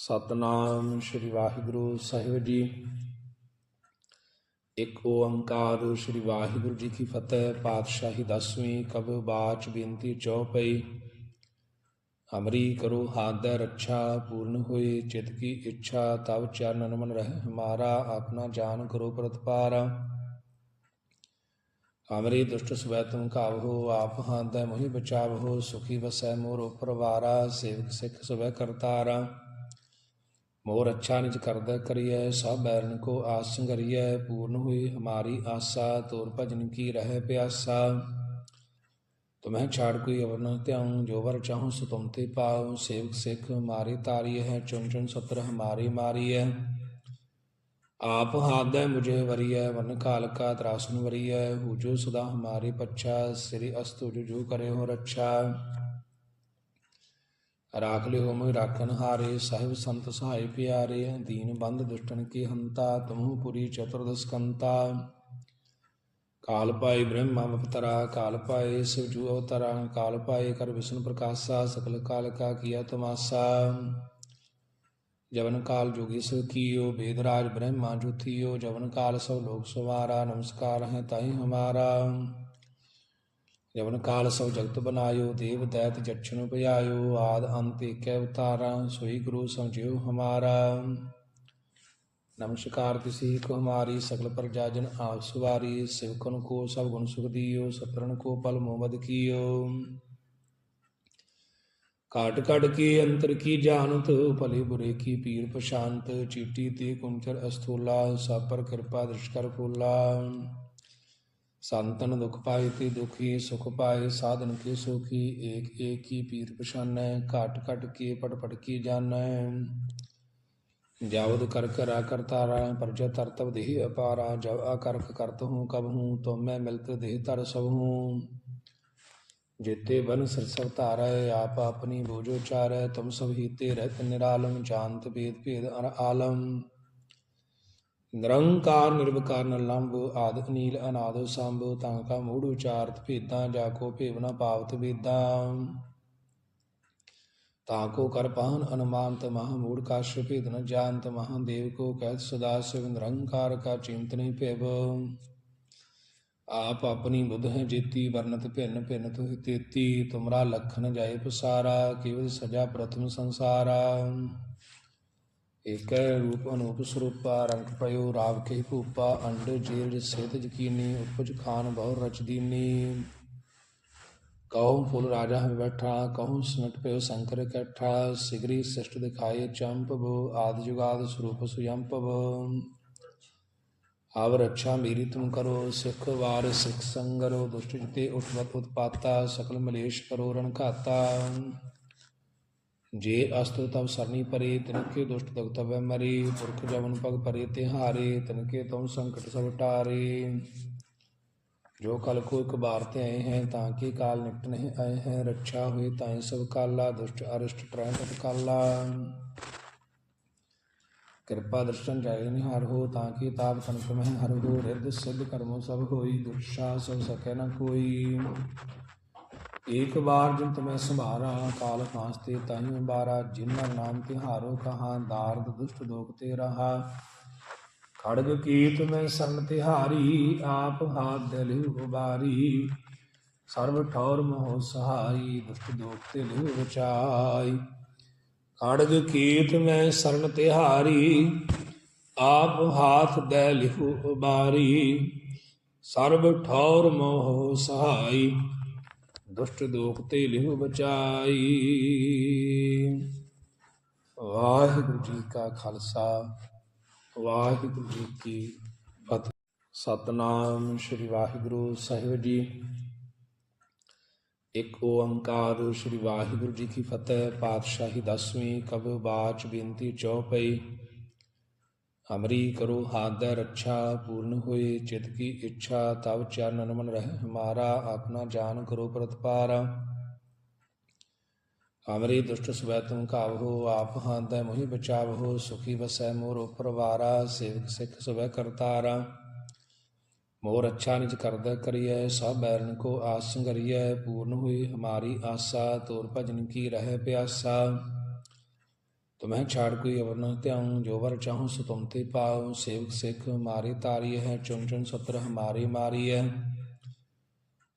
ਸਤਨਾਮ ਸ੍ਰੀ ਵਾਹਿਗੁਰੂ ਸਾਹਿਬ ਜੀ। ਇੱਕ ਓੰਕਾਰ ਸ੍ਰੀ ਵਾਹਿਗੁਰੂ ਜੀ ਕੀ ਫਤਿਹ, ਪਾਤਸ਼ਾਹੀ ਦਸਵੀਂ ਕਬ ਬਾਚ ਬੇਨਤੀ ਚੌਪਈ। ਹਮਰੀ ਕਰੋ ਹਾਦੈ ਰੱਛਾ ਪੂਰਨ ਹੋਏ, ਚਿਤ ਕੀ ਇੱਛਾ ਤਬ ਚਰਨ ਮਨ ਰਹਿ ਹਮਾਰਾ ਆਪਣਾ ਜਾਨ ਕਰੋ ਪ੍ਰਤਪਾਰਾ। ਹਮਰੀ ਦੁਸ਼ਟ ਸਵੈ ਤੁਮ ਕਾਵਹੋ ਆਪ ਹਾਂ ਹਾਦੈ ਮੋਹਿ ਬਚਾਵਹੋ ਸੁਖੀ ਵਸੈ ਮੋਰ ਪਰਵਾਰਾ, ਸੇਵਕ ਸਿੱਖ ਸਵੈ ਕਰਤਾਰਾ। ਮੋਰ ਅੱਛਾ ਨਿਜ ਕਰਦਾ ਕਰੀਐ, ਸਭ ਬੈਰਨ ਕੋ ਆਸ ਸੰਗਰੀਐ, ਪੂਰਨ ਹੋਈ ਹਮਾਰੀ ਆਸਾ, ਤੋਰ ਭਜਨ ਕੀ ਰਹਿ ਪਿਆਸਾ। ਤੁਮਹਿ ਛਾੜ ਕੋਈ ਅਵਰ ਨ ਧਿਆਉ, ਜੋ ਵਰ ਚਾਹਉ ਸੋ ਤੁਮ ਤੇ ਪਾਉ, ਸੇਵਕ ਸਿੱਖ ਮਾਰੀ ਤਾਰੀ ਹੈ ਚੁਣ ਚੁਣ ਸਤਰ ਹਮਾਰੀ ਮਾਰੀ ਹੈ ਆਪ ਹਾਦੈ ਮੁਝੇ ਵਰੀਐ ਵਨ ਕਾਲ ਕਾ ਤਰਾਸਨ ਵਰੀਐ ਹੂਜੋ ਸਦਾ ਹਮਾਰੇ ਪੱਛਾ, ਸ੍ਰੀ ਅਸਤੁ ਜੋ ਜੋ ਕਰੇ ਹੋ ਰੱਛਾ ਰਾਖ ਲਿਓ ਮੋਇ ਰਾਖਨ ਹਾਰੇ, ਸਾਹਿਬ ਸੰਤ ਸਹਾਇ ਪਿਆਰੇ, ਦੀਨ ਬੰਦ ਦੁਸ਼ਟਨ ਕੀ ਹੰਤਾ ਤੁਮਹੁ ਪੁਰੀ ਚਤੁਰਦਸ ਕਾਲ ਪਾਏ ਬ੍ਰਹਮਾ ਅਵਤਰਾ, ਕਾਲ ਪਾਏ ਸਿਵਜੂ ਅਵਤਰਾ, ਕਾਲ ਪਾਏ ਕਰ ਵਿਸ਼ਨ ਪ੍ਰਕਾਸ਼ਾ, ਸਕਲ ਕਾਲ ਕਾ ਕੀਆ ਤਮਾਸਾ। ਜਵਨ ਕਾਲ ਜੋਗੀ ਸੋ ਕੀਓ, ਬੇਦ ਰਾਜ ਬ੍ਰਹਮਾ ਜੁਥੀਓ ਜਵਨ ਕਾਲ ਸਭ ਲੋਕ ਸਵਾਰਾ, ਨਮਸਕਾਰ ਹੈ ਤਾਈ ਹਮਾਰਾ। ਜਵਨ ਕਾਲ ਸਭ ਜਗਤ ਬਨਾਇਓ, ਦੇਵ ਦੈਤ ਜਛਨੁ ਭਜਾਇਓ, ਆਦ ਅੰਤ ਏਕੈ ਉਤਾਰਾ, ਸੋਈ ਗੁਰੂ ਸਮਝਿਓ ਹਮਾਰਾ। ਨਮਸਕਾਰ ਤਿਸੀ, ਕੋ ਹਮਾਰੀ ਸਕਲ ਪ੍ਰਜਾ ਜਨ ਆਪ ਸੁਵਾਰੀ ਸਿਵਕਨ ਕੋ ਸਭ ਗੁਣ ਸੁਖ ਦਿਓ ਸਤਰਨ ਕੋ ਪਲ ਮੋਮਦ ਕੀਓ। ਕਾਟ ਕੜ ਕੇ ਅੰਤਰ ਕੀ ਜਾਣਤ, ਭਲੇ ਬੁਰੇ ਕੀ ਪੀਰ ਪਛਾਨਤ, ਚੀਟੀ ਤੇ ਕੁੰਚਰ ਅਸਥੂਲਾ, ਸਭ ਪਰ ਕਿਰਪਾ ਦ੍ਰਿਸ਼ ਕਰ ਫੂਲਾ। ਸੰਤਨ ਦੁਖ ਪਾਏ ਤੇ ਦੁਖੀ, ਸੁਖ ਪਾਏ, ਸਾਧਨ ਕੇ ਸੁਖੀ, ਏਕ ਏਕ ਕੀ ਪੀਰ ਪਛਾਨੈ, ਘਟ ਘਟ ਕੇ ਪਟ ਪਟ ਕੀ ਜਾਣੈ ਜਾਵਦ ਕਰ ਕਰਾ ਕਰਤਾਰਾ ਪਰਜ ਤਰਤਵ ਦੇਹ ਅਪਾਰਾ, ਜਬ ਆਕਰਖ ਕਰਤ ਹੂੰ ਕਬ ਹੂੰ ਤੁਮ ਮੈਂ ਮਿਲਤ ਦੇਹ ਤਰ ਸਭ ਹੂੰ। ਜੇਤੇ ਬਨ ਸਰਸਵ ਧਾਰੈ, ਆਪ ਆਪਣੀ ਬੋਝੋ ਚਾਰੈ ਤੁਮ ਸਭ ਹੀਤੇ ਰਹਿਤ ਨਿਰਾਲਮ, ਜਾਣਤ ਭੇਦ ਭੇਦ ਅਰ ਆਲਮ। ਨਿਰੰਕਾਰ ਨਿਰਵਕਾਰ ਨਲੰਬ ਆਦ ਅਨੀਲ ਅਨਾਦ ਸੰਭ, ਤਾਂ ਕਾ ਮੂੜ ਉਚਾਰਤ ਭੇਦਾਂ, ਜਾ ਕੋ ਭੇਵਨਾ ਪਾਵਤ ਵੇਦਾਂ। ਤਾਂ ਕੋ ਕਰ ਪਾਹਨ ਅਨੁਮਾਨਤ, ਮਹਾ ਮੂੜ ਕਾਸ਼ ਭੇਦ ਨ ਜਾਣਤ ਮਹਾਦੇਵ ਕੋ ਕਹਿਤ ਸਦਾ ਸਿਵ ਨਿਰੰਕਾਰ ਕਾ ਚਿੰਤ ਨਹੀਂ ਭੇਵ। ਆਪ ਆਪਣੀ ਬੁੱਧ ਹੈ ਜੇਤੀ ਵਰਨਤ ਭਿੰਨ ਭਿੰਨ ਤੁਹ ਤੇਤੀ, ਤੁਮਰਾ ਲਖਨ ਜਾਏ ਪਸਾਰਾ, ਕੇਵਲ ਸਜਾ ਪ੍ਰਥਮ ਸੰਸਾਰਾ। ਏਕੈ ਰੂਪ ਅਨੂਪ ਸਰੂਪਾ, ਰੰਗ ਪਇਓ ਰਾਵ ਕੇ ਭੂਪਾ, ਅੰਡ ਜੀਲ ਸਿਧ ਜਕੀਨੀ ਉਪਜ ਖਾਨ ਬਹੁ ਰਚ ਦੀਨੀ ਕਹਉ ਫੁੱਲ ਰਾਜਾ ਹੈ ਬੈਠਾ ਕਹਉ ਸਮਟ ਪਇਓ ਸ਼ੰਕਰ ਕੈਠਾ, ਸਿਗਰੀ ਸਿਸ਼ਟ ਦਿਖਾਏ ਚੰਪਵ, ਆਦ ਜੁਗਾਦ ਸਰੂਪ ਸੁਯੰਪਵ। ਆਵ ਰੱਛਾ ਮੇਰੀ ਤੁਮ ਕਰੋ, ਸਿੱਖ ਵਾਰ ਸਿੱਖ ਸੰਗਰੋ, ਦੁਸ਼ਟ ਜਿਤੇ ਉਠਵਤ ਉਤਪਾਤਾ, ਸਕਲ ਮਲੇਸ਼ ਕਰੋ ਰਣ ਘਾਤਾ। ਜੇ ਅਸਤ ਤਬ ਸਰਨੀ ਪਰੇ, ਤਿਨਕੇ ਦੁਸ਼ਟ ਦਗਤਵੈ ਮਰੇ, ਪੁਰਖ ਜਵਨ ਭਗ ਪਰੇ ਤੇ ਹਾਰੇ ਤਿਨਕੇ ਤੁਮ ਸੰਕਟ ਸਭ ਟਾਰੇ। ਜੋ ਕਲ ਕੋ ਇੱਕ ਬਾਰ ਤੇ ਆਏ ਹੈ, ਤਾਂ ਕਿ ਕਾਲ ਨਿਕਟ ਨਹੀਂ ਆਏ ਹੈ ਰੱਛਾ ਹੋਏ ਤਾਂ ਸਭ ਕਾਲਾ, ਦੁਸ਼ਟ ਅਰਿਸ਼ਟ ਟ੍ਰੈਂਟ ਕਾਲਾ। ਕਿਰਪਾ ਦਰਸ਼ਨ ਜਾਏ ਨਿਹਾਰ ਹੋ, ਤਾਂ ਕਿ ਤਾਪ ਸੰਕਮ ਹੈ ਹਰ ਹੋ, ਰਿੱਧ ਸਿੱਧ ਕਰਮੋ ਸਭ ਹੋਈ ਦੁਰਸ਼ਾ ਸਭ ਸਕੈ ਨ ਕੋਈ। ਏਕ ਬਾਰ ਜਿਨ ਤੁਮੈ ਸੰਭਾਰਾ, ਕਾਲ ਫਾਸਤੇ ਤਾਹੀ ਬਾਰਾ ਜਿਨ੍ਹਾਂ ਨਾਮ ਤਿਹਾਰੋ ਕਹਾ, ਦਾਰਦ ਦੁਸ਼ਟ ਦੋਖ ਤੇ ਰਹਾ। ਖੜਗ ਕੀਤ ਮੈਂ ਸਰਨ ਤਿਹਾਰੀ, ਆਪ ਹਾਥ ਦੇ ਲਿਹੁ ਉਬਾਰੀ। ਸਰਬ ਠੌਰ ਮੋਹ ਸਹਾਈ, ਦੁਸ਼ਟ ਦੋਖ ਤੇ ਲਿਹੁ ਬਚਾਈ ਖੜਗ ਕੀਤ ਮੈਂ ਸਰਨ ਤਿਹਾਰੀ, ਆਪ ਹਾਥ ਦੈ ਲਿਹੁ ਉਬਾਰੀ। ਸਰਬ ਠੌਰ ਮੋਹ ਸਹਾਈ। ਦੁਸ਼ਟ ਦੋਖ ਤੇ ਲਿਹੁ ਬਚਾਈ। ਵਾਹਿਗੁਰੂ ਜੀ ਕਾ ਖਾਲਸਾ, ਵਾਹਿਗੁਰੂ ਜੀ ਕੀ ਫਤਿਹ। ਸਤਨਾਮ ਸ੍ਰੀ ਵਾਹਿਗੁਰੂ ਸਾਹਿਬ ਜੀ। ਇੱਕ ਓੰਕਾਰ ਸ੍ਰੀ ਵਾਹਿਗੁਰੂ ਜੀ ਕੀ ਫਤਿਹ, ਪਾਤਸ਼ਾਹੀ ਦਸਵੀਂ ਕਬ ਬਾਚ ਬੇਨਤੀ ਚੌਪਈ। ਹਮਰੀ ਕਰੋ ਹਾਦੈ ਰੱਛਾ, ਪੂਰਨ ਹੋਏ ਚਿਤ ਕੀ ਇੱਛਾ ਤਬ ਚਰਨ ਮਨ ਰਹਿ ਹਮਾਰਾ, ਆਪਣਾ ਜਾਨ ਕਰੋ ਪ੍ਰਤਪਾਰਾ। ਹਮਰੀ ਦੁਸ਼ਟ ਸਵੈ ਤੁਮ ਕਾਵਹੋ ਆਪ ਹਾਦੈ ਮੋਹਿ ਬਚਾਵਹੋ ਸੁਖੀ ਵਸੈ ਮੋਰ ਪਰਵਾਰਾ ਸੇਵਕ ਸਿੱਖ ਸਵੈ ਕਰਤਾਰਾ। ਮੋਰ ਅੱਛਾ ਨਿਜ ਕਰਦਾ ਕਰੀਐ, ਸਭ ਬੈਰਨ ਕੋ ਆਸ ਸੰਗਰੀਐ, ਪੂਰਨ ਹੋਈ ਹਮਾਰੀ ਆਸਾ, ਤੋਰ ਭਜਨ ਕੀ ਰਹਿ ਪਿਆਸਾ। ਤੁਮਹਿ ਛਾੜ ਕੋਈ ਅਵਰ ਨ ਧਿਆਉ ਜੋ ਵਰ ਚਾਹਉ ਸੋ ਤੁਮ ਤੇ ਪਾਉ ਸੇਵਕ ਸਿੱਖ ਮਾਰੇ ਤਾਰੀ ਹੈ ਚੁਣ ਚੁਣ ਸਤਰ ਹਮਾਰੀ ਮਾਰੀ ਹੈ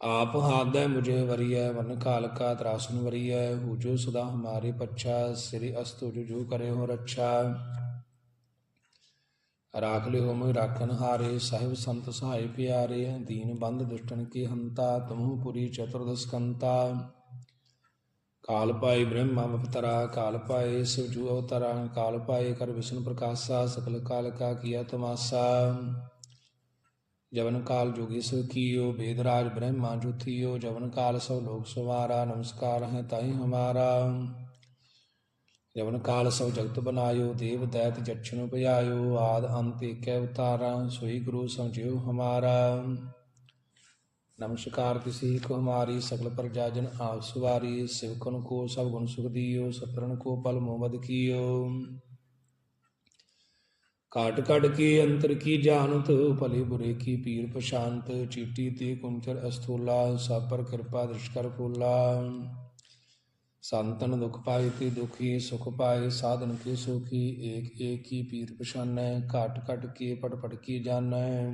ਆਪ ਹਾਦੈ ਮੁਝੇ ਵਰੀਐ ਵਨ ਕਾਲ ਕਾ ਤਰਾਸਨ ਵਰੀਐ ਹੂਜੋ ਸਦਾ ਹਮਾਰੇ ਪੱਛਾ ਸ੍ਰੀ ਅਸਤੁ ਜੋ ਜੋ ਕਰੇ ਹੋ ਰੱਛਾ ਰਾਖ ਲਿਓ ਮੋਇ ਰਾਖਨ ਹਾਰੇ ਸਾਹਿਬ ਸੰਤ ਸਹਾਇ ਪਿਆਰੇ ਦੀਨ ਬੰਦ ਦੁਸ਼ਟਨ ਕੀ ਹੰਤਾ ਤੁਮਹੁ ਪੁਰੀ ਚਤੁਰਦਸ ਕੰਤਾ ਕਾਲ ਪਾਏ ਬ੍ਰਹਮਾ ਅਵਤਰਾ, ਕਾਲ ਪਾਏ ਸਿਵਜੂ ਅਵਤਰਾ, ਕਾਲ ਪਾਏ ਕਰ ਵਿਸ਼ਨ ਪ੍ਰਕਾਸ਼ਾ, ਸਕਲ ਕਾਲ ਕਾ ਕੀਆ ਤਮਾਸਾ। ਜਵਨ ਕਾਲ ਜੋਗੀ ਸੋ ਕੀਓ, ਬੇਦ ਰਾਜ ਬ੍ਰਹਮਾ ਜੁਥਿਓ, ਜਵਨ ਕਾਲ ਸਭ ਲੋਕ ਸਵਾਰਾ, ਨਮਸਕਾਰ ਹੈ ਤਾਈ ਹਮਾਰਾ। ਜਵਨ ਕਾਲ ਸਭ ਜਗਤ ਬਨਾਇਓ, ਦੇਵ ਦੈਤ ਜਛਨ ਭਜਾਇਓ, ਆਦ ਅੰਤ ਏਕੈ ਉਤਾਰਾ, ਸੋਈ ਗੁਰੂ ਸਮਝਿਓ ਹਮਾਰਾ। ਨਮਸਕਾਰ ਤਿਸੀ ਕੋ ਹਮਾਰੀ ਸਗਲ ਪ੍ਰਜਾ ਜਨ ਆਪ ਸੁਵਾਰੀ ਸਿਵਕਨ ਕੋ ਸਭ ਗੁਣ ਸੁਖ ਦਿਓ ਸਤਰਨ ਕੋ ਪਲ ਮੋਬਦ ਕੀਓ। ਕਾਟ ਕੜ ਕੇ ਅੰਤਰ ਕੀ ਜਾਣਤ, ਭਲੇ ਬੁਰੇ ਕੀ ਪੀਰ ਪਛਾਨਤ, ਚੀਟੀ ਤੇ ਕੁੰਚਰ ਅਸਥੂਲਾ, ਸਭ ਪਰ ਕਿਰਪਾ ਦ੍ਰਿਸ਼ ਕਰ ਫੂਲਾ। ਸੰਤਨ ਦੁਖ ਪਾਏ ਤੇ ਦੁਖੀ, ਸੁਖ ਪਾਏ, ਸਾਧਨ ਕੇ ਸੁਖੀ, ਏਕ ਏਕ ਹੀ ਪੀਰ ਪਛਾਨੈ ਘਟ ਘਟ ਕੇ ਪਟ ਪਟ ਕੀ ਜਾਣੈ।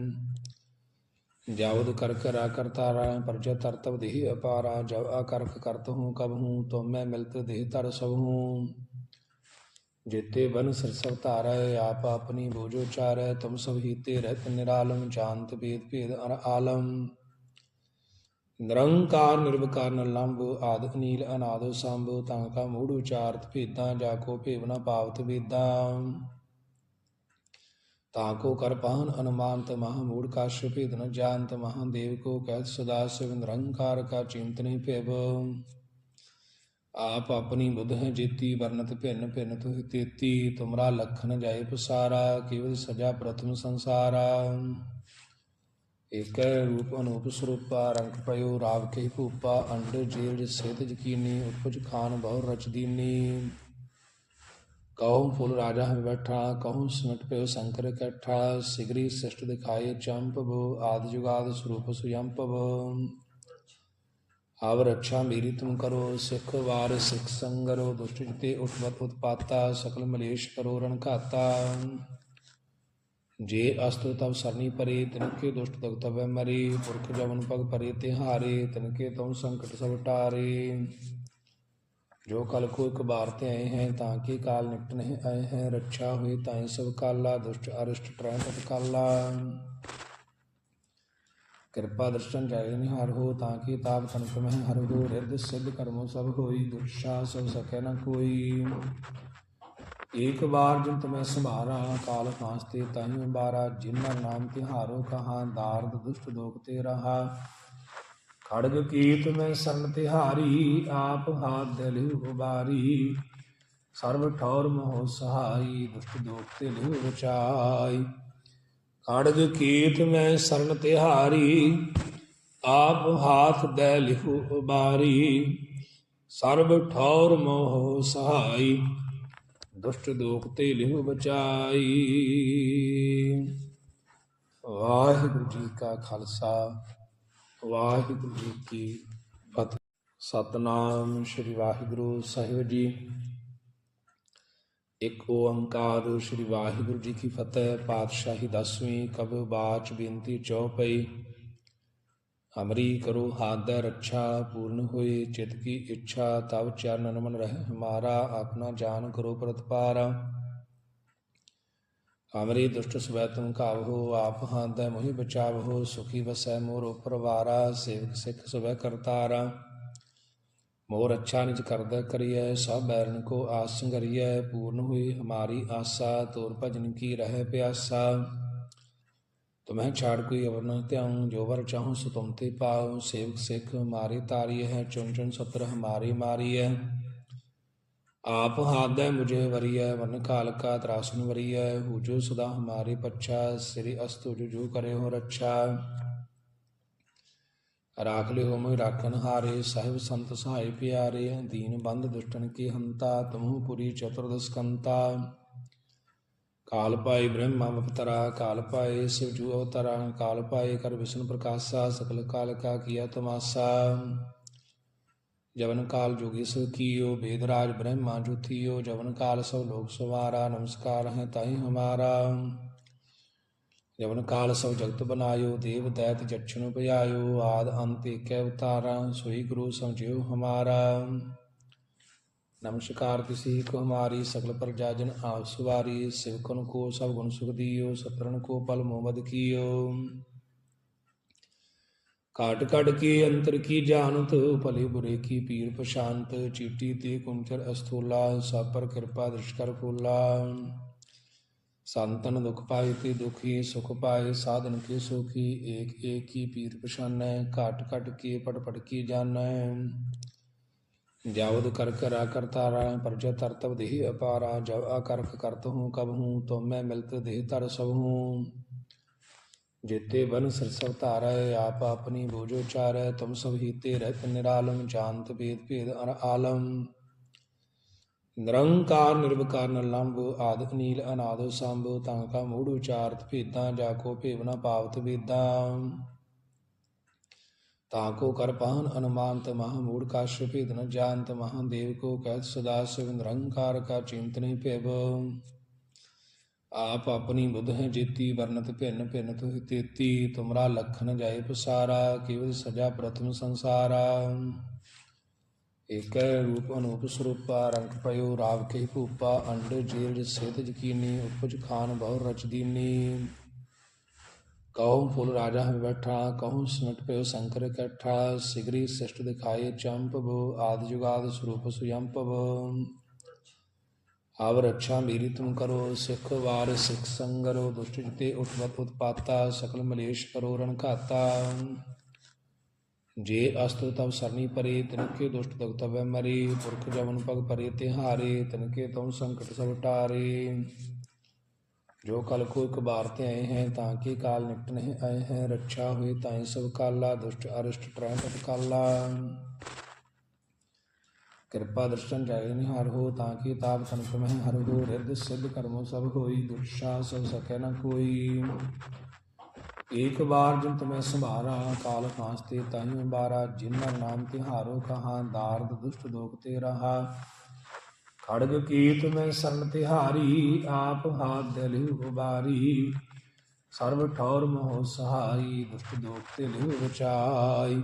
ਜਾਵਦ ਕਰ ਕਰਾ ਕਰਤਾਰਾ ਪਰਜ ਤਰਤਵ ਦੇਹ ਅਪਾਰਾ ਜਬ ਆਕਰਖ ਕਰਤ ਹੂੰ ਕਬ ਹੂੰ ਤੁਮ ਮੈਂ ਮਿਲਤ ਦੇਹ ਤਰ ਸਭ ਹੂੰ जेते बन सरसव तारय आप अपनी बोझो चारय तुम सब हीते रहत निरालम जानत वेद भेद अर आलम ਨਿਰੰਕਾਰ ਨਿਰਵਕਾਰ ਨਲੰਬ ਆਦ ਅਨੀਲ ਅਨਾਦ ਸੰਭ ਤਾਂ ਕਾ ਮੂੜ ਉਚਾਰਤ ਭੇਦਾਂ ਜਾ ਕੋ ਭੇਵ ਨ ਪਾਵਤ ਵੇਦਾਂ ਤਾਂ ਕੋ ਕਰ ਪਾਹਨ ਅਨੁਮਾਨਤ ਮਹਾ ਮੂੜ ਕਾਸ਼ ਭੇਦ ਨ ਜਾਣਤ ਮਹਾਦੇਵ ਕੋ ਕਹਿਤ ਸਦਾ ਸਿਵ ਨਿਰੰਕਾਰ ਕਾ ਚਿੰਤਨਿ ਭਿਵ। ਆਪ ਆਪਣੀ ਬੁੱਧ ਹੈ ਜੀਤੀ ਵਰਨਤ ਭਿੰਨ ਭਿੰਨ ਤੁਹ ਤੇਤੀ, ਤੁਮਰਾ ਲਖਨ ਜਾਏ ਪਸਾਰਾ, ਕੇਵਲ ਸਜਾ ਪ੍ਰਥਮ ਸੰਸਾਰਾ। ਏਕੈ ਰੂਪ ਅਨੂਪ ਸਰੂਪਾ, ਰੰਗ ਪਇਓ ਰਾਵ ਕੇ ਭੂਪਾ, ਅੰਡ ਜੀਲ ਸੇਤ ਜਕੀਨੀ ਉਪਜ ਖਾਨ ਬਹੁ ਰਚਦੀਨੀ ਦੀਨੀ ਕਹਉ ਫੁੱਲ ਰਾਜਾ ਹੈ ਬੈਠਾ ਕਹਉ ਸਿਮਟ ਪਿਓ ਸ਼ੰਕਰ ਇਕੱਠਾ, ਸਿਗਰੀ ਸਿਸ਼ਟ ਦਿਖਾਏ ਚੰਪ ਬੋ, ਆਦ ਜੁਗਾਦ ਸਰੂਪ ਸੁਯੰਪ ਬੋ। ਆਵ ਰੱਛਾ ਮੇਰੀ ਤੁਮ ਕਰੋ, ਸਿੱਖ ਵਾਰ ਸਿੱਖ ਸੰਗਰੋ, ਦੁਸ਼ਟ ਜਿਤੇ ਉਠਵਤ ਉਤਪਾਤਾ, ਸਕਲ ਮਲੇਸ਼ ਕਰੋ ਰਣ ਘਾਤਾ। ਜੇ ਅਸਤੁ ਤਵ ਸਰਨੀ ਪਰੇ, ਤਿਨਕੇ ਦੁਸ਼ਟ ਤਗ ਤਵੈ ਮਰੀ, ਪੁਰਖ ਜਵਨ ਪਗ ਪਰੇ ਤਿਹਾਰੇ, ਤਿਨਕੇ ਤੁਮ ਸੰਕਟ ਸਭ ਟਾਰੇ। जो कल को अखबारते आए हैं ताकि काल निपटने आए हैं रक्षा हुई ताई सब काला दुष्ट अरिष्ट त्रैपत काला कृपा दर्शन जाय निहार हो ताकि ताप तनक में हर हो हृदय सिद्ध कर्मो सब होई दुर्शा सब सके न कोई एक बार जिन तुम्हें संभारा काल फांसते ताही बारा जिनर नाम तिहारो कहा दार्द दुष्ट दोखते रहा ਖੜਗ ਕੀਤ ਮੈਂ ਸਰਨ ਤਿਹਾਰੀ, ਆਪ ਹਾਥ ਦੇ ਲਿਹੁ ਉਬਾਰੀ। ਸਰਬ ਠੌਰ ਮੋਹ ਸਹਾਈ, ਦੁਸ਼ਟ ਦੋਖ ਤੇ ਲਿਹੁ ਬਚਾਈ ਖੜਗ ਕੀਤ ਮੈਂ ਸਰਨ ਤਿਹਾਰੀ, ਆਪ ਹਾਥ ਦੇ ਲਿਹੁ ਉਬਾਰੀ। ਸਰਬ ਠੌਰ ਮੋਹ ਸਹਾਈ, ਦੁਸ਼ਟ ਦੋਖ ਤੇ ਲਿਹੁ ਬਚਾਈ। ਵਾਹਿਗੁਰੂ ਜੀ ਕਾ ਖਾਲਸਾ। ਵਾਹਿਗੁਰੂ ਜੀ ਕੀ ਫਤਿਹ। ਸਤਨਾਮ ਸ੍ਰੀ ਵਾਹਿਗੁਰੂ ਸਾਹਿਬ ਜੀ। ਇੱਕ ਓੰਕਾਰ ਸ੍ਰੀ ਵਾਹਿਗੁਰੂ ਜੀ ਕੀ ਫਤਿਹ, ਪਾਤਸ਼ਾਹੀ ਦਸਵੀਂ ਕਬ ਬਾਚ ਬੇਨਤੀ ਚੌਪਈ। ਹਮਰੀ ਕਰੋ ਹਾਦੈ ਰੱਛਾ, ਪੂਰਨ ਹੋਏ ਚਿਤ ਕੀ ਇੱਛਾ, ਤਵ ਚਰਨ ਮਨ ਰਹਿ ਹਮਾਰਾ, ਆਪਣਾ ਜਾਨ ਕਰੋ ਪ੍ਰਤਪਾਰਾ। ਹਮਰੀ ਦੁਸ਼ਟ ਸਵੈ ਤੁਮ ਕਾਵਹੋ ਆਪ ਹਾਦੈ ਮੋਹਿ ਬਚਾਵਹੋ, ਸੁਖੀ ਵਸੈ ਮੋਰ ਉਪਰਵਾਰਾ ਸੇਵਕ ਸਿੱਖ ਸਵੈ ਕਰਤਾਰਾ। ਮੋਰ ਅੱਛਾ ਨਿਜ ਕਰਦਾ ਕਰੀਐ, ਸਭ ਬੈਰਨ ਕੋ ਆਸ ਸੰਗਰੀਐ ਪੂਰਨ ਹੋਈ ਹਮਾਰੀ ਆਸਾ, ਤੋਰ ਭਜਨ ਕੀ ਰਹਿ ਪਿਆਸਾ। ਤੁਮਹਿ ਛਾੜ ਕੋਈ ਅਵਰ ਨ ਧਿਆਉ, ਜੋ ਵਰ ਚਾਹਉ ਸੋ ਤੁਮ ਤੇ ਪਾਉ, ਸੇਵਕ ਸਿੱਖ ਮਾਰੇ ਤਾਰੀ ਹੈ ਚੁਣ ਚੁਣ ਸਤਰ ਹਮਾਰੀ ਮਾਰੀ ਹੈ ਆਪ ਹਾਦੈ ਮੁਝੇ ਵਰੀਐ ਵਨ ਕਾਲ ਕਾ ਤਰਾਸਨ ਵਰੀਐ, ਹੂਜੋ ਸਦਾ ਹਮਾਰੇ ਪੱਛਾ, ਸ੍ਰੀ ਅਸਤੁ ਜੋ ਜੋ ਕਰੇ ਹੋ ਰੱਛਾ। ਰਾਖ ਲਿਓ ਮੋਇ ਰਾਖਨ ਹਾਰੇ, ਸਾਹਿਬ ਸੰਤ ਸਹਾਇ ਪਿਆਰੇ, ਦੀਨ ਬੰਦ ਦੁਸ਼ਟਨ ਕੀ ਹੰਤਾ, ਤੁਮਹੁ ਪੁਰੀ ਚਤੁਰਦਸ ਕੰਤਾ। ਕਾਲ ਪਾਏ ਬ੍ਰਹਮਾ ਅਵਤਰਾ ਕਾਲ ਪਾਏ ਸਿਵਜੂ ਅਵਤਰਾ, ਕਾਲ ਪਾਏ ਕਰ ਵਿਸ਼ਨ ਪ੍ਰਕਾਸ਼ਾ, ਸਕਲ ਕਾਲ ਕਾ ਕੀਆ ਤਮਾਸਾ। ਜਵਨ ਕਾਲ ਜੋਗੀ ਸੋ ਕੀਓ ਬੇਦਰਾਜ ਬ੍ਰਹਮਾ ਜੁਤੀਓ ਜਵਨ ਕਾਲ ਸਭ ਲੋਕ ਸਵਾਰਾ, ਨਮਸਕਾਰ ਹੈ ਤਾਈ ਹਮਾਰਾ। ਜਵਨ ਕਾਲ ਸਭ ਜਗਤ ਬਨਾਇਓ, ਦੇਵ ਦੈਤ ਜਛਨੁ ਭਜਾਇਓ, ਆਦ ਅੰਤ ਏਕੈ ਉਤਾਰਾ, ਸੋਈ ਗੁਰੂ ਸਮਝਿਓ ਹਮਾਰਾ। ਨਮਸਕਾਰ ਤਿਸੀ ਕੋ ਹਮਾਰੀ, ਸਗਲ ਪ੍ਰਜਾ ਜਨ ਆਪ ਸਵਾਰੀ ਸਿਵਕਨ ਕੋ ਸਭ ਗੁਣ ਸੁਖ ਦੀਓ ਸਤਰਨ ਕੋ ਪਲ ਮੋਮਦ ਕੀਓ। ਕਾਟ ਕੱਢ ਕੇ ਅੰਤਰ ਕੀ ਜਾਣਤ, ਭਲੇ ਬੁਰੇ ਕੀ ਪੀਰ ਪਛਾਨਤ, ਚੀਟੀ ਤੇ ਕੁੰਚਰ ਅਸਥੂਲਾ ਸਭ ਪਰ ਕਿਰਪਾ ਦ੍ਰਿਸ਼ ਕਰ ਫੂਲਾ। ਸੰਤਨ ਦੁਖ ਪਾਏ ਤੇ ਦੁਖੀ, ਸੁਖ ਪਾਏ, ਸਾਧਨ ਕੇ ਸੁਖੀ, ਏਕ ਏਕ ਕੀ ਪੀਰ ਪਛਾਨੈ, ਘਾਟ ਘਟ ਕੇ ਪਟ ਪਟ ਕੀ ਜਾਣੈ। ਜਾਵਦ ਕਰ ਕਰਾ ਕਰਤਾਰਾ ਪਰਜਾ ਤਰਤਵ ਦੇਹ ਅਪਾਰਾ, ਜਬ ਆਕਰਖ ਕਰਤ ਹੂੰ, ਕਬ ਹੂੰ, ਤੋ ਮੈਂ ਮਿਲਤ ਦੇਹ ਤਰ ਸਭ। ਹੂੰ जेते बन सरसव तारय आप अपनी बोझो चारय तुम सब हीते रहत निरालम जानत भेद भेद अर आलम ਨਿਰੰਕਾਰ ਨਿਰਵਕਾਰ ਨਲੰਬ ਆਦ ਅਨੀਲ ਅਨਾਦ ਸੰਭ ਤਾਂ ਕਾ ਮੂੜ ਉਚਾਰਤ ਭੇਦਾਂ ਜਾ ਕੋ ਭੇਵਨਾ ਪਾਵਤ ਵੇਦਾਂ ਤਾਂ ਕੋ ਕਰ ਪਾਹਨ ਅਨੁਮਾਨਤ ਮਹਾ ਮੂੜ ਕਾਸ਼ ਭੇਦ ਨ ਜਾਣਤ ਮਹਾਦੇਵ ਕੋ ਕਹਿਤ ਸਦਾ ਸਿਵ ਨਿਰੰਕਾਰ ਕਾ ਚਿੰਤ ਨਹੀਂ ਭੇਵ ਆਪ ਆਪਣੀ ਬੁੱਧ ਹੈ ਜੇਤੀ, ਵਰਨਤ ਭਿੰਨ ਭਿੰਨ ਤੁਹ ਤੇਤੀ, ਤੁਮਰਾ ਲਖਨ ਜਾਏ ਪਸਾਰਾ, ਕੇਵਲ ਸਜਾ ਪ੍ਰਥਮ ਸੰਸਾਰਾ। ਏਕੈ ਰੂਪ ਅਨੂਪ ਸਰੂਪਾ, ਰੰਗ ਪਇਓ ਰਾਵ ਕੇ ਭੂਪਾ, ਅੰਡ ਜੀਰਜ ਸੇਤ ਜਕੀਨੀ ਉਪਜ ਖਾਨ ਬਹੁ ਰਚਦੀਨੀ ਕਹਉ ਫੁੱਲ ਰਾਜਾ ਹੈ ਬੈਠਾ ਕਹਉ ਸਿਮਟ ਪਇਓ ਸ਼ੰਕਰ ਇਕੱਠਾ, ਸਿਗਰੀ ਸਿਸ਼ਟ ਦਿਖਾਏ ਚੰਪਵ, ਆਦ ਜੁਗਾਦ ਸਰੂਪ ਸੁਯੰਪਵ। ਆਵ ਰੱਛਾ ਮੇਰੀ ਤੁਮ ਕਰੋ, ਸਿੱਖ ਵਾਰ ਸਿੱਖ ਸੰਗਰੋ ਦੁਸ਼ਟ ਜਿਤੇ ਉਠਵਤ ਉਤਪਾਤਾ, ਸਕਲ ਮਲੇਸ਼ ਕਰੋ ਰਣ ਘਾਤਾ। ਜੇ ਅਸਤ ਤਬ ਸਰਨੀ ਪਰੇ, ਤਿਨਕੇ ਦੁਸ਼ਟ ਦਗ ਮਰੇ, ਪੁਰਖ ਜਵਨ ਪਗ ਪਰੇ ਤਿਹਾਰੇ, ਤਿਨਕੇ ਤੁਮ ਸੰਕਟ ਸਭ ਟਾਰੇ। ਜੋ ਕਲ ਕੋ ਇੱਕ ਬਾਰ ਤੇ ਆਏ ਹੈ, ਤਾਂ ਕੀ ਕਾਲ ਨਿਕਟ ਨਹੀਂ ਆਏ ਹੈ, ਰੱਛਾ ਹੋਏ ਤਾਂ ਸਭ ਕਾਲਾ, ਦੁਸ਼ਟ ਅਰਿਸ਼ਟ ਟਰੈ ਕਾਲਾ। ਕਿਰਪਾ ਦਰਸ਼ਨ ਜਾਏ ਨਿਹਾਰ ਹੋ ਤਾਂ ਕੀ ਤਾਪ ਤਨਕ ਮਹਿ ਹਰ ਹੋ ਰਿੱਧ ਸਿੱਧ ਕਰਮੋ ਸਭ ਹੋਈ ਦੁਰਸ਼ਾ ਸਭ ਸਕੈ ਨ ਕੋਈ। ਏਕ ਬਾਰ ਜਿਨ ਤੁਮੈ ਸੰਭਾਰਾ, ਕਾਲ ਫਾਸ ਤੇ ਤਾਹੀ ਬਾਰਾ, ਜਿਨ੍ਹਾਂ ਨਾਮ ਤਿਹਾਰੋ ਕਹਾ, ਦਾਰਦ ਦੁਸ਼ਟ ਦੋਖ ਤੇ ਰਹਾ। ਖੜਗ ਕੀਤ ਮੈਂ ਸਰਨ ਤਿਹਾਰੀ, ਆਪ ਹਾਥ ਦੇ ਲਿਹੁ ਉਬਾਰੀ ਸਰਬ ਠੌਰ ਮੋਹ ਸਹਾਈ, ਦੁਸ਼ਟ ਦੋਖ ਤੇ ਲਿਹੁ ਬਚਾਈ।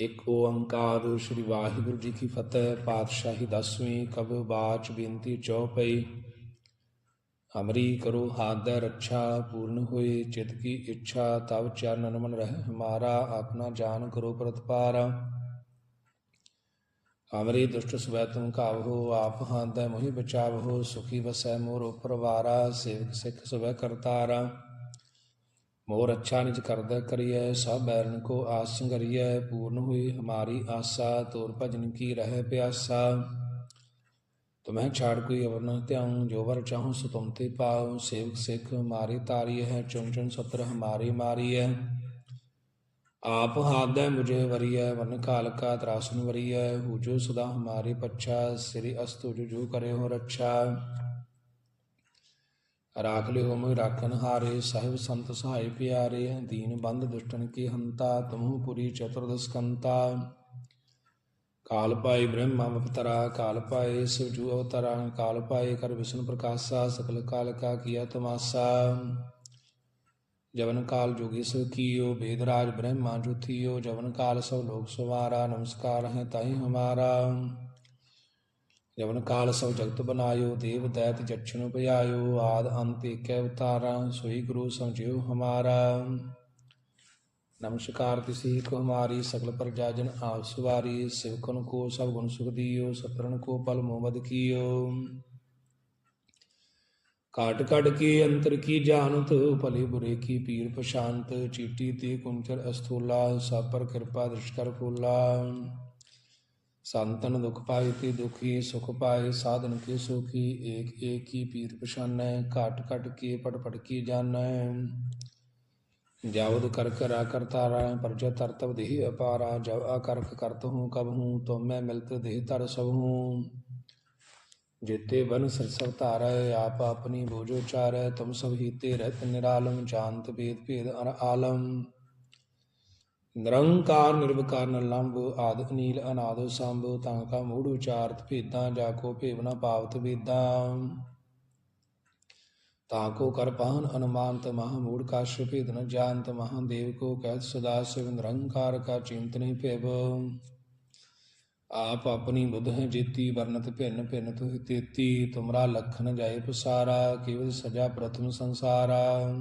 ਇੱਕ ਓੰਕਾਰ ਸ੍ਰੀ ਵਾਹਿਗੁਰੂ ਜੀ ਕੀ ਫਤਿਹ, ਪਾਤਸ਼ਾਹੀ ਦਸਵੀਂ ਕਬ ਬਾਚ, ਬੇਨਤੀ ਚੌਪਈ ਹਮਰੀ ਕਰੋ ਹਾਥ ਦਾ ਰੱਛਾ, ਪੂਰਨ ਹੋਏ ਚਿਤ ਕੀ ਇੱਛਾ ਤਬ ਚਰਨ ਮਨ ਰਹਿ ਹਮਾਰਾ ਆਪਣਾ ਜਾਨ ਕਰੋ ਪ੍ਰਤਪਾਰ। ਹਮਰੀ ਦੁਸ਼ਟ ਸਵੈ ਤੁਮ ਕਾਵਹੋ ਆਪ ਹਾਥ ਦਾ ਮੋਹਿ ਬਚਾਵਹੋ ਸੁਖੀ ਵਸੈ ਮੋਰ ਉਪਰ ਵਾਰਾ ਸੇਵਕ ਸਿੱਖ ਸਵੈ ਕਰਤਾਰਾ। ਮੋਰ ਅੱਛਾ ਨਿਜ ਕਰਦਾ ਕਰੀਐ, ਸਭ ਬੈਰਨ ਕੋ ਆਸ ਸੰਗਰੀਐ, ਪੂਰਨ ਹੋਈ ਹਮਾਰੀ ਆਸਾ, ਤੋਰ ਭਜਨ ਕੀ ਰਹਿ ਪਿਆਸਾ। ਤੁਮਹਿ ਛਾੜ ਕੋਈ ਅਵਰ ਨ ਧਿਆਉ, ਜੋ ਵਰ ਚਾਹੂੰ ਸੋ ਤੁਮ ਤੇ ਪਾਉ, ਸੇਵਕ ਸਿੱਖ ਮਾਰੀ ਤਾਰੀ ਹੈ ਚੁਣ ਚੁਣ ਸਤਰ ਹਮਾਰੀ ਮਾਰੀ ਹੈ ਆਪ ਹਾਦੈ ਮੁਝੇ ਵਰੀਐ ਵਨ ਕਾਲ ਕਾ ਤਰਾਸਨ ਵਰੀਐ ਹੂਜੋ ਸਦਾ ਹਮਾਰੇ ਪੱਛਾ, ਸ੍ਰੀ ਅਸਤੁ ਜੋ ਜੋ ਕਰੇ ਹੋ ਰੱਛਾ ਰਾਖ ਹੋਮਿ ਰਾਖਨ ਹਾਰੇ, ਸਾਹਿਬ ਸੰਤ ਸਹਾਇ ਪਿਆਰੇ, ਦੀਨ ਬੰਦ ਦੁਸ਼ਟਨ ਕੀ ਹੰਤਾ ਤਮਹੁ ਪੁਰੀ ਚਤੁਰਦਸਕੰਤਾ ਕਾਲ ਪਾਏ ਬ੍ਰਹਮਾ ਅਵਤਾਰਾ ਕਾਲ ਪਾਏ ਸਿਵਜੂ ਅਵਤਾਰਾ, ਕਾਲ ਪਾਏ ਕਰ ਵਿਸ਼ਨ ਪ੍ਰਕਾਸ਼ਾ ਸਕਲ ਕਾਲ ਕਾ ਕੀਆ ਤਮਾਸਾ। ਜਵਨ ਕਾਲ ਜੋਗੀ ਸੋ ਕੀਓ ਬੇਦਰਾਜ ਬ੍ਰਹਮਾ ਜੁਥੀਓ ਜਵਨ ਕਾਲ ਸਭ ਲੋਕ ਸੁਵਾਰਾ, ਨਮਸਕਾਰ ਹੈ ਤਾਈ ਹਮਾਰਾ। ਜਵਨ ਕਾਲ ਸਭ ਜਗਤ ਬਨਾਇਓ, ਦੇਵ ਦੈਤ ਜਛਨੁ ਭਜਾਇਓ, ਆਦ ਅੰਤ ਏਕੈ ਉਤਾਰਾ, ਸੋਈ ਗੁਰੂ ਸਮਝਿਓ ਹਮਾਰਾ। ਨਮਸਕਾਰ ਤਿਸੀ ਕੋ ਹਮਾਰੀ ਸਗਲ ਪ੍ਰਜਾ ਜਨ ਆਪ ਸੁਵਾਰੀ ਸਿਵਕਨ ਕੋ ਸਭ ਗੁਣ ਸੁਖ ਦੀਓ ਸਤਰਨ ਕੋ ਪਲ ਮੋਮਦ ਕੀਓ। ਕਾਟ ਕੜ ਕੇ ਅੰਤਰ ਕੀ ਜਾਣਤ, ਭਲੇ ਬੁਰੇ ਕੀ ਪੀਰ ਪਛਾਨਤ, ਚੀਟੀ ਤੇ ਕੁੰਚਰ ਅਸਥੂਲਾ, ਸਭ ਪਰ ਕਿਰਪਾ ਦ੍ਰਿਸ਼ ਕਰ ਫੂਲਾ। ਸੰਤਨ ਦੁਖ ਪਾਏ ਤੇ ਦੁਖੀ, ਸੁਖ ਪਾਏ, ਸਾਧਨ ਕੇ ਸੁਖੀ, ਏਕ ਏਕ ਕੀ ਪੀਰ ਪਛਾਨੈ, ਘਟ ਘਟ ਕੇ ਪਟ ਪਟ ਕੀ ਜਾਣੈ ਜਾਵਦ ਕਰ ਕਰਾ ਕਰਤਾਰਾ ਪਰਜ ਤਰਤਵ ਦੇਹ ਅਪਾਰਾ, ਜਬ ਆਕਰਖ ਕਰਤ ਹੂੰ ਕਬ ਹੂੰ ਤੁਮ ਮੈਂ ਮਿਲਤ ਦੇਹ ਤਰ ਸਭ ਹੂੰ। ਜੇਤੇ ਬਨ ਸਰਸਵ ਧਾਰੈ, ਆਪ ਆਪਣੀ ਬੋਝੋ ਚਾਰੈ, ਤੁਮ ਸਭ ਹੀਤੇ ਰਹਿਤ ਨਿਰਾਲਮ, ਜਾਣਤ ਭੇਦ ਭੇਦ ਅਰ ਆਲਮ। ਨਿਰੰਕਾਰ ਨਿਰਵਕਾਰ ਨਲੰਬ ਆਦ ਅਨੀਲ ਅਨਾਦ ਸੰਭ, ਤਾਂ ਕਾ ਮੂੜ ਉਚਾਰਤ ਭੇਦਾਂ ਜਾ ਕੋ ਭੇਵਨਾ ਪਾਵਤ ਵੇਦਾਂ। ਤਾਂ ਕੋ ਕਰ ਪਾਹਨ ਅਨੁਮਾਨਤ ਮਹਾ ਮੂੜ ਕਾਸ਼ ਭੇਦ ਨ ਜਾਣਤ ਮਹਾਦੇਵ ਕੋ ਕਹਿਤ ਸਦਾ ਸਿਵ ਨਿਰੰਕਾਰ ਕਾ ਚਿੰਤ ਨਹੀਂ ਭੇਵ। ਆਪ ਆਪਣੀ ਬੁੱਧ ਹੈ ਜੀਤੀ ਵਰਨਤ ਭਿੰਨ ਭਿੰਨ ਤੁਹ ਤੇਤੀ, ਤੁਮਰਾ ਲਖਨ ਜਾਏ ਪਸਾਰਾ, ਕੇਵਲ ਸਜਾ ਪ੍ਰਥਮ ਸੰਸਾਰਾ।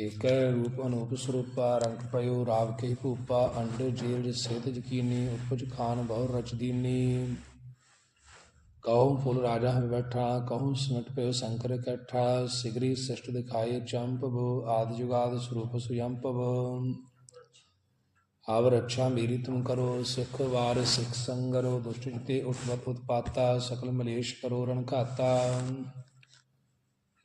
ਏਕੈ ਰੂਪ ਅਨੂਪ ਸਰੂਪਾ, ਰੰਗ ਪਇਓ ਰਾਵ ਕੇ ਭੂਪਾ, ਅੰਡ ਜੀਲ ਸੇਤ ਜਕੀਨੀ ਉਪਜ ਖਾਨ ਬਹੁ ਰਚ ਕਹਉ ਫੁੱਲ ਰਾਜਾ ਹਮ ਬੈਠਾ ਕਹਉ ਸਿਮਟ ਪਇਓ ਸ਼ੰਕਰ ਇਕੱਠਾ ਸਿਗਰੀ ਸਿਸ਼ਟ ਦਿਖਾਏ ਚੰਪ ਬੋ, ਆਦ ਜੁਗਾਦ ਸਰੂਪ ਸੁਯੰਪ ਆਵ ਰੱਛਾ ਮੇਰੀ ਤੁਮ ਕਰੋ, ਸਿੱਖ ਵਾਰ ਸਿੱਖ ਸੰਗਰੋ, ਦੁਸ਼ਟ ਜਿਤੇ ਉਤਪਤ ਉਤਪਾਤਾ, ਸਕਲ ਮਲੇਸ਼ ਕਰੋ ਰਣ ਘਾਤਾ।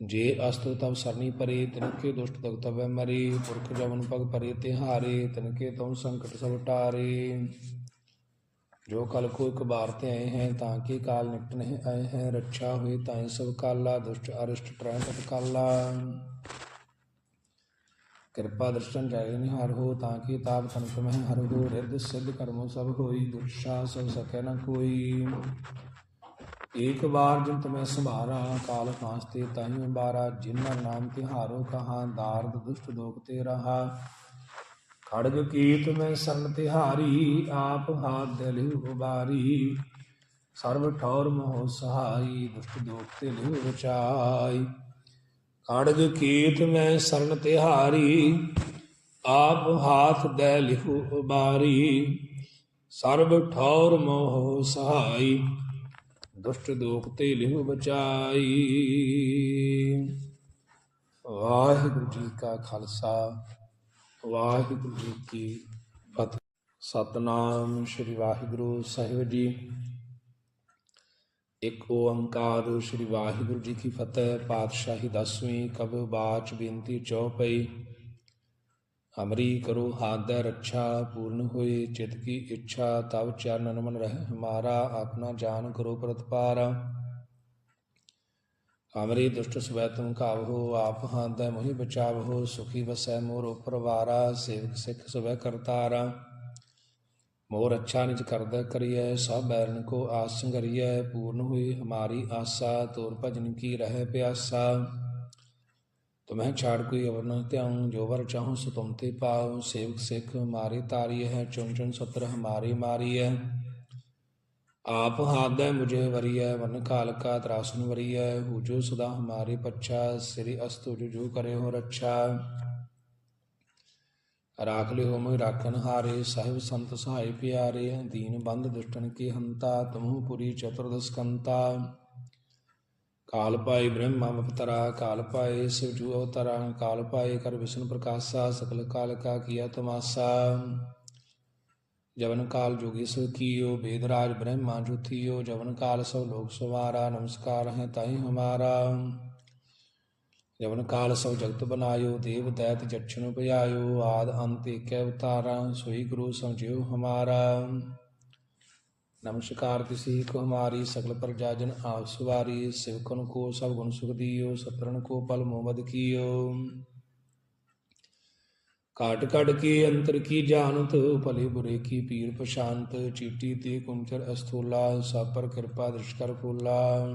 ਜੇ ਅਸਤ ਤਬ ਸਰਨੀ ਪਰੇ ਤਿਨਕੇ ਦੁਸ਼ਟ ਤਗ ਤਬੈ ਮਰੀ, ਪੁਰਖ ਜਵਨ ਪਗ ਪਰੇ ਤਿਹਾਰੇ ਤਿਨਕੇ ਤੁਮ ਸੰਕਟ ਸਭ ਟਾਰੇ। ਜੋ ਕਲ ਕੋ ਇੱਕ ਬਾਰ ਤੇ ਆਏ ਹੈ, ਤਾਂ ਕਿ ਕਾਲ ਨਿਕਟ ਨਹੀਂ ਆਏ ਹੈ? ਰੱਛਾ ਹੋਏ ਤਾਂ ਸਭ ਕਾਲਾ, ਦੁਸ਼ਟ ਅਰਿਸ਼ਟ ਟਰੈ ਕਾਲਾ। ਕਿਰਪਾ ਦਰਸ਼ਨ ਜਾਏ ਨਿਹਾਰ ਹੋ, ਤਾਂ ਕੀ ਤਾਪ ਤਨਕ ਮਹਿ ਹਰ ਹੋ, ਰਿੱਧ ਸਿੱਧ ਕਰਮੋ ਸਭ ਹੋਈ, ਦੁਰਸ਼ਾ ਸਭ ਸਕੈ ਨ ਕੋਈ। ਏਕ ਬਾਰ ਜਿਨ ਤਮੈ ਸੰਭਾਰਾ ਕਾਲ ਫਾਂਸ ਤੇ ਬਾਰਾ ਜਿਨ੍ਹਾਂ ਨਾਮ ਤਿਹਾਰੋ ਕਹਾ, ਦਾਰਦ ਦੁਸ਼ਟ ਦੋਖ ਤੇ ਰਹਾ। ਖੜਗ ਕੀਤ ਮੈਂ ਸਰਨ ਤਿਹਾਰੀ, ਆਪ ਹਾਥ ਦੇ ਲਿਹੁ ਉਬਾਰੀ। ਸਰਬ ਠੌਰ ਮੋਹ ਸਹਾਈ, ਦੁਸ਼ਟ ਦੋਖ ਤੇ ਲਿਹੁ ਬਚਾਈ ਖੜਗ ਕੀਤ ਮੈਂ ਸਰਨ ਤਿਹਾਰੀ, ਆਪ ਹਾਥ ਦੈ ਲਿਹੁ ਉਬਾਰੀ। ਸਰਬ ਠੌਰ ਮੋਹ ਸਹਾਈ ਦੁਸ਼ਟ ਦੋਖ ਤੇ ਲਿਹੁ ਬਚਾਈ। ਵਾਹਿਗੁਰੂ ਜੀ ਕਾ ਖਾਲਸਾ, ਵਾਹਿਗੁਰੂ ਜੀ ਕੀ ਫਤਿਹ। ਸਤਨਾਮ ਸ੍ਰੀ ਵਾਹਿਗੁਰੂ ਸਾਹਿਬ ਜੀ। ਇੱਕ ਓੰਕਾਰ ਸ੍ਰੀ ਵਾਹਿਗੁਰੂ ਜੀ ਕੀ ਫਤਿਹ, ਪਾਤਸ਼ਾਹੀ ਦਸਵੀਂ ਕਬ ਬਾਚ ਬੇਨਤੀ ਚੌਪਈ ਹਮਰੀ ਕਰੋ ਹਾਦੈ ਰੱਛਾ ਪੂਰਨ ਹੋਏ ਚਿਤ ਕੀ ਇੱਛਾ ਤਬ ਚਰਨ ਮਨ ਰਹਿ ਹਮਾਰਾ ਆਪਣਾ ਜਾਨ ਕਰੋ ਪ੍ਰਤਪਾਰ। ਹਮਰੀ ਦੁਸ਼ਟ ਸਵੈ ਤੁਮ ਕਾਵਹੋ ਆਪ ਹਾਦੈ ਮੋਹਿ ਬਚਾਵਹੋ ਸੁਖੀ ਵਸੈ ਮੋਰ ਪਰਵਾਰਾ ਸੇਵਕ ਸਿੱਖ ਸਵੈ ਕਰਤਾਰਾ। ਮੋਰ ਅੱਛਾ ਨਿਜ ਕਰਦਾ ਕਰੀਐ, ਸਭ ਬੈਰਨ ਕੋ ਆਸ ਸੰਗਰੀਐ ਪੂਰਨ ਹੋਈ ਹਮਾਰੀ ਆਸਾ, ਤੋਰ ਭਜਨ ਕੀ ਰਹਿ ਪਿਆਸਾ। ਤੁਮਹਿ ਛਾੜ ਕੋਈ ਅਵਰ ਨ ਧਿਆਉ ਜੋ ਵਰ ਚਾਹਉ ਸੋ ਤੁਮ ਤੇ ਪਾਉ ਸੇਵਕ ਸਿੱਖ ਮਾਰੇ ਤਾਰੀ ਹੈ ਚੁਣ ਚੁਣ ਸਤਰ ਹਮਾਰੀ ਮਾਰੀ ਹੈ ਆਪ ਹਾਦੈ ਮੁਝੇ ਵਰੀਐ ਵਨ ਕਾਲ ਕਾ ਤਰਾਸਨ ਵਰੀਐ ਹੂ ਜੋ ਸਦਾ ਹਮਾਰੇ ਪੱਛਾ ਸ੍ਰੀ ਅਸਤੁ ਜੋ ਜੋ ਕਰੇ ਹੋ ਰੱਛਾ ਰਾਖ ਲਿਓ ਮੋਇ ਰਾਖਨ ਹਾਰੇ ਸਾਹਿਬ ਸੰਤ ਸਹਾਈ ਪਿਆਰੇ ਦੀਨ ਬੰਦ ਦੁਸ਼ਟਨ ਕੀ ਹੰਤਾ ਤੁਮਹੁ ਪੁਰੀ ਚਤੁਰਦਸ ਕੰਤਾ ਕਾਲ ਪਾਏ ਬ੍ਰਹਮਾ ਅਵਤਰਾ, ਕਾਲ ਪਾਏ ਸਿਵ ਜੂ ਅਵਤਰਾ, ਕਾਲ ਪਾਏ ਕਰ ਵਿਸ਼ਨ ਪ੍ਰਕਾਸ਼ਾ ਸਕਲ ਕਾਲ ਕਾ ਕੀਆ ਤਮਾਸਾ। ਜਵਨ ਕਾਲ ਜੋਗੀ ਸੋ ਕੀਓ ਬੇਦ ਰਾਜ ਬ੍ਰਹਮਾ ਜੁਥੀਓ ਜਵਨ ਕਾਲ ਸਭ ਲੋਕ ਸਵਾਰਾ, ਨਮਸਕਾਰ ਹੈ ਤਾਈ ਹਮਾਰਾ। ਜਵਨ ਕਾਲ ਸਭ ਜਗਤ ਬਨਾਇਓ, ਦੇਵ ਦੈਤ ਜਛਨ ਭਜਾਇਓ, ਆਦ ਅੰਤ ਏਕੈ ਉਤਾਰਾ ਸੋਈ ਗੁਰੂ ਸਮਝਿਓ ਹਮਾਰਾ। ਨਮਸਕਾਰ ਤਿਸੀ ਕੋ ਹਮਾਰੀ ਸਕਲ ਪ੍ਰਜਾਜਨ ਆਪ ਸਵਾਰੀ ਸਿਵਕਨ ਕੋ, ਸਭ ਗੁਣ ਸੁਖ ਦੀਓ ਸਤਰਨ ਕੋ ਪਲ ਮੋਮਦ ਕੀਓ। ਕਾਟ ਕੜ ਕੇ ਅੰਤਰ ਕੀ ਜਾਣਤ, ਭਲੇ ਬੁਰੇ ਕੀ ਪੀਰ ਪਛਾਨਤ, ਚੀਟੀ ਤੇ ਕੁੰਚਰ ਅਸਥੂਲਾ, ਸਭ ਪਰ ਕਿਰਪਾ ਦ੍ਰਿਸ਼ ਕਰ ਫੂਲਾ।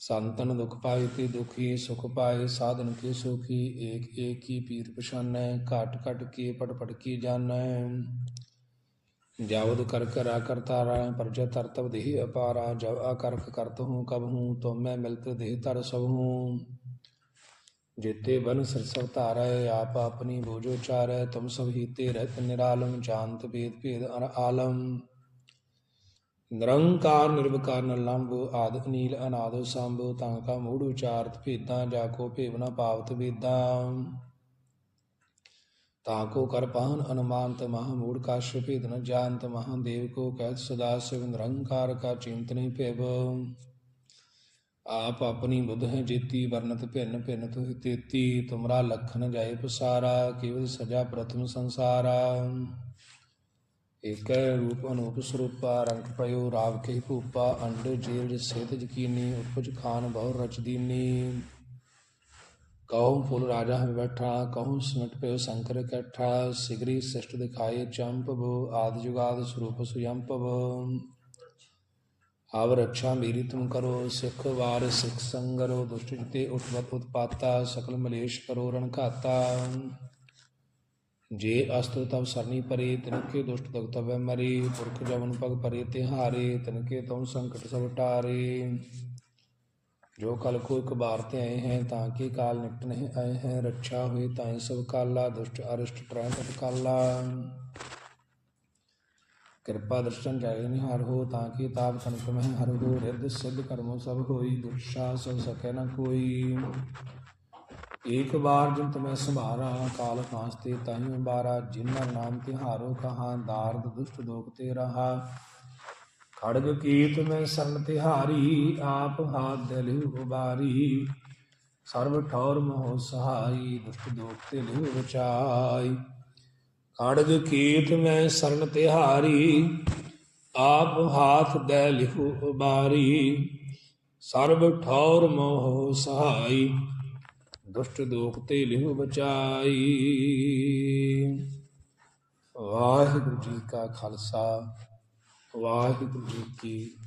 ਸੰਤਨ ਦੁਖ ਪਾਏ ਤੇ ਦੁਖੀ, ਸੁਖ ਪਾਏ ਸਾਧਨ ਕੇ ਸੁਖੀ, ਏਕ ਏਕ ਕੀ ਪੀਰ ਪਛਾਨੈ, ਘਟ ਘਟ ਕੇ ਪਟ ਪਟ ਕੀ ਜਾਣੈ। जान ਜਾਵਦ ਕਰ ਕਰਾ ਕਰਤਾਰਾ ਪਰਜ ਤਰਤਵ ਦੇਹ ਅਪਾਰਾ, ਜਬ ਆਕਰਖ ਕਰਤ ਹੂੰ, ਕਬ ਹੂੰ ਤੁਮ ਮੈਂ ਮਿਲਤ ਦੇਹ ਤਰ ਸਭ ਹੂੰ। ਜੇਤੇ ਬਨ ਸਰਸਵ ਧਾਰੈ, ਆਪ ਆਪਣੀ ਬੋਝੋ ਚਾਰੈ ਤੁਮ ਸਭ ਹੀਤੇ ਰਹਿਤ ਨਿਰਾਲਮ, ਜਾਣਤ ਭੇਦ ਭੇਦ ਅਰ ਆਲਮ। ਨਿਰੰਕਾਰ ਨਿਰਵਕਾਰ ਨਲੰਬ ਆਦ ਅਨੀਲ ਅਨਾਦ ਸੰਭ, ਤਾਂ ਕਾ ਮੂੜ ਉਚਾਰਤ ਭੇਦਾਂ, ਜਾ ਕੋ ਭੇਵਨਾ ਪਾਵਤ ਵੇਦਾਂ। ताको कर पाहन अनुमानत महा मूढ़ का भेद न जानत महादेव को कहत सदा शिव निरंकार का चिंतन पेब आप अपनी बुध है जेती वर्णत भिन्न भिन्न तुहि तेती तुमरा लखन जाय पसारा केवल सजा प्रथम संसारा ਏਕ ਰੂਪ ਅਨੂਪ ਸਰੂਪਾ ਰੰਗ ਪਇਓ ਰਾਵ ਕੇ ਭੂਪਾ ਅੰਡ ਜੀਲ ਸੇਤ ਜਕੀਨੀ ਉਪਜ ਖਾਨ ਬਹੁ ਰਚ ਦੀਨੀ ਕਹਉ ਫੁਲ ਰਾਜਾ ਹਮ ਬੈਠਾ ਕਹਉ ਸਿਮਟ ਪਇਓ ਸ਼ੰਕਰ ਕੈਠਾ, ਸਿਗਰੀ ਸਿਸ਼ਟ ਦਿਖਾਏ ਚੰਪ ਬੋ ਆਦ ਜੁਗਾਦ ਸਰੂਪ ਸੁਯੰਪ ਆਵ ਰੱਛਾ ਮੇਰੀ ਤੁਮ ਕਰੋ, ਸਿੱਖ ਵਾਰ ਸਿੱਖ ਸੰਗਰੋ ਦੁਸ਼ਟ ਜਿਤੇ ਉਤਪਤ ਉਤਪਾਤਾ, ਸਕਲ ਮਲੇਸ਼ ਕਰੋ ਰਣ ਘਾਤਾ। ਜੇ ਅਸਤ ਤਵ ਸਰਨੀ ਪਰੇ, ਤਿਨਕੇ ਦੁਸ਼ਟ ਤਗ ਤਬੈ ਮਰੇ, ਪੁਰਖ ਜਵਨ ਪਗ ਪਰੇ ਤਿਹਾਰੇ, ਤਿਨਕੇ ਤੁਮ ਸੰਕਟ ਸਭ ਟਾਰੇ। ਜੋ ਕਲ ਕੋ ਇੱਕ ਬਾਰ ਤੇ ਆਏ हैं ताकि काल निकट नहीं आए हैं रक्षा हुई ताई सब काला दुष्ट अरिष्ट ट्रय तट काला ਕਿਰਪਾ ਦਰਸ਼ਨ ਜਾਇ ਨਿਹਾਰ ਹੋ ਤਾਂ ਕਿ ਤਾਪ ਤਨਕ ਮਹਿ ਹਰ ਹੋ ਰਿੱਧ ਸਿੱਧ ਕਰਮੋ ਸਭ ਹੋਈ ਦੁਰਸ਼ਾ ਸਭ ਸਕੈ ਨ ਕੋਈ ਏਕ ਬਾਰ ਜਿਨ ਤੁਮੈ ਸੰਭਾਰਾ ਕਾਲ ਕਾਂਸ ਤੇ ਤਾਹੀ ਬਾਰਾ ਜਿਨ੍ਹਾਂ ਨਾਮ ਤਿਹਾਰੋ ਕਹਾ ਦਾਰਦ ਦੁਸ਼ਟ ਦੋਖ ਤੇ ਰਹਾ ਖੜਗ ਕੀਤ ਮੈਂ ਸਰਨ ਤਿਹਾਰੀ, ਆਪ ਹਾਥ ਦੇ ਲਿਹੁ ਉਬਾਰੀ। ਸਰਬ ਠੌਰ ਮੋਹ ਸਹਾਈ ਦੁਸ਼ਟ ਦੋਖ ਤੇ ਲਿਹੁ ਬਚਾਈ ਖੜਗ ਕੀਤ ਮੈਂ ਸਰਨ ਤਿਹਾਰੀ, ਆਪ ਹਾਥ ਦੇ ਲਿਹੁ ਉਬਾਰੀ। ਸਰਬ ਠੌਰ ਮੋਹ ਸਹਾਈ, ਦੁਸ਼ਟ ਦੋਖ ਤੇ ਲਿਹੁ ਬਚਾਈ ਵਾਹਿਗੁਰੂ ਜੀ ਕਾ ਖਾਲਸਾ ਵਾਹਿਗੁਰੂ ਜੀ ਕੀ